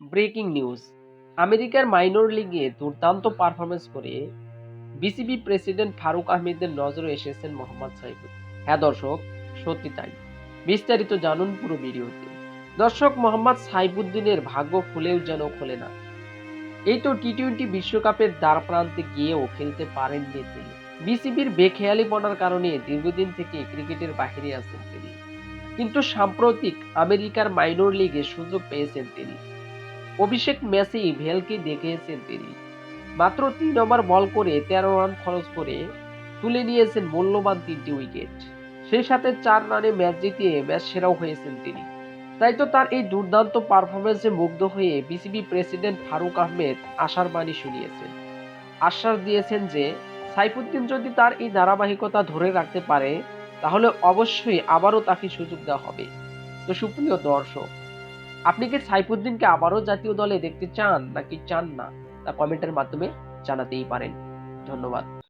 Breaking news. আমেরিকার minor লিগে দুর্দান্ত পারফরমেন্স করে বিসিবি প্রেসিডেন্ট ফারুক আহমেদের নজরে এসেছেন মোহাম্মদ সাইফুদ্দিন হ্যাঁ দর্শক, সত্যি তাই। বিস্তারিত জানুন পুরো ভিডিওতে। দর্শক, মোহাম্মদ সাইফুদ্দিনের ভাগ্য খুলেও যেন খোলে না। এই তো টি টোয়েন্টি বিশ্বকাপের দ্বার প্রান্তে গিয়েও খেলতে পারেননি তিনি। বিসিবির বেখেয়ালিপনার কারণে দীর্ঘদিন থেকে ক্রিকেটের বাহিরে আছেন তিনি। কিন্তু সাম্প্রতিক আমেরিকার মাইনর লিগে সুযোগ পেয়েছেন তিনি। অভিষেক ম্যাচেই ভেলকে দেখিয়েছেন তিনি। মাত্র তিন ওভার বল করে তেরো রান খরচ করে তুলে নিয়েছেন মূল্যবান তিনটি উইকেট। সেই সাথে চার রানে ম্যাচ জিতিয়ে ম্যাচ সেরাও হয়েছেন তিনি। তাই তো তার এই দুর্দান্ত পারফরমেন্সে মুগ্ধ হয়ে বিসিবি প্রেসিডেন্ট ফারুক আহমেদ আশার বাণী শুনিয়েছেন। আশ্বাস দিয়েছেন যে, সাইফুদ্দিন যদি তার এই ধারাবাহিকতা ধরে রাখতে পারে, তাহলে অবশ্যই আবারও তাকে সুযোগ দেওয়া হবে। তো সুপ্রিয় দর্শক আপনি কি সাইফুদ্দিনকে আবারও জাতীয় দলে দেখতে চান নাকি চান না? তা কমেন্টের মাধ্যমে জানাতেই পারেন। ধন্যবাদ।